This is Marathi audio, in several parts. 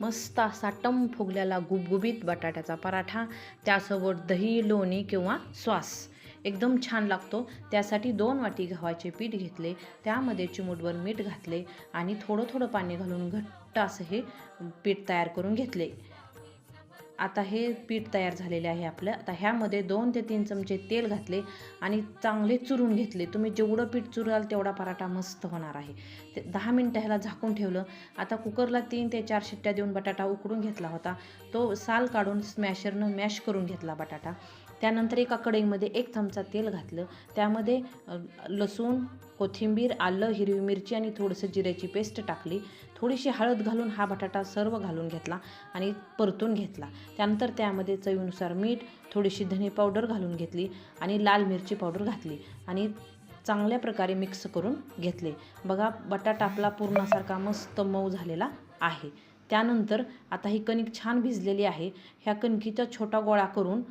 मस्त असा टम फुगलेला गुबगुबीत बटाट्याचा पराठा त्यासोबत दही लोणी किंवा सॉस. एकदम छान लागतो. त्यासाठी दोन वाटी गव्हाचे पीठ घेतले. त्यामध्ये चिमूटभर मीठ घातले आणि थोडं थोडं पाणी घालून घट्ट असं हे पीठ तयार करून घेतले. आता हे पीठ तयार झालेले आहे आपलं. आता ह्यामध्ये दोन ते तीन चमचे तेल घातले आणि चांगले चुरून घेतले. तुम्ही जेवढं पीठ चुराल तेवढा पराठा मस्त होणार आहे. ते दहा मिनटं ह्याला झाकून ठेवलं. आता कुकरला तीन ते चार शिट्ट्या देऊन बटाटा उकडून घेतला होता. तो साल काढून स्मॅशरनं मॅश करून घेतला बटाटा. त्यानंतर एका कढईमध्ये एक चमचा तेल घातलं. त्यामध्ये लसूण कोथिंबीर आलं हिरवी मिरची आणि थोडंसं जिऱ्याची पेस्ट टाकली. थोडीशी हळद घालून हा बटाटा सर्व घालून घेतला आणि परतून घेतला. त्यानंतर त्यामध्ये चवीनुसार मीठ थोडीशी धने पावडर घालून घेतली आणि लाल मिरची पावडर घातली आणि चांगल्या प्रकारे मिक्स करून घेतले. बघा बटाटा आपला पूर्णासारखा मस्त मऊ झालेला आहे. त्यानंतर आता ही कणिक छान भिजलेली आहे. ह्या कणकीचा छोटा गोळा करून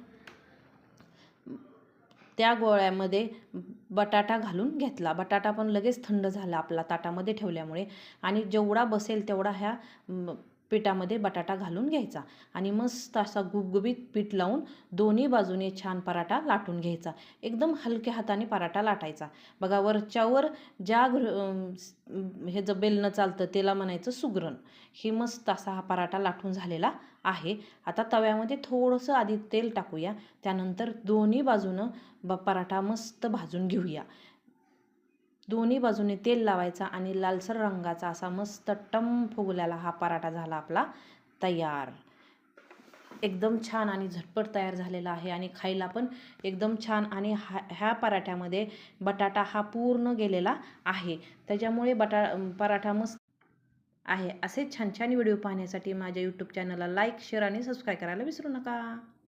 त्या गोळ्यामध्ये बटाटा घालून घेतला. बटाटा पण लगेच थंड झाला आपला ताटामध्ये ठेवल्यामुळे. आणि जेवढा बसेल तेवढा ह्या पिठामध्ये बटाटा घालून घ्यायचा आणि मस्त असा गुबगुबीत पीठ लावून दोन्ही बाजूने छान पराठा लाटून घ्यायचा. एकदम हलक्या हाताने पराठा लाटायचा. बघा वरच्यावर ज्या घ हे ज बेलणं चालतं त्याला म्हणायचं सुगरण. ही मस्त असा हा पराठा लाटून झालेला आहे. आता तव्यामध्ये थोडंसं आधी तेल टाकूया. त्यानंतर दोन्ही बाजूनं ब पराठा मस्त भाजून घेऊया. दोन्ही बाजूने तेल लावायचा आणि लालसर रंगाचा असा मस्त टम फुगल्याला हा पराठा झाला आपला तयार. एकदम छान आणि झटपट तयार झालेला आहे आणि खायला पण एकदम छान आणि हा ह्या पराठ्यामध्ये बटाटा हा पूर्ण गेलेला आहे. त्याच्यामुळे बटा पराठा मस्त आहे. असे छान छान व्हिडिओ पाहण्यासाठी माझ्या यूट्यूब चॅनलला लाईक शेअर आणि सबस्क्राईब करायला विसरू नका.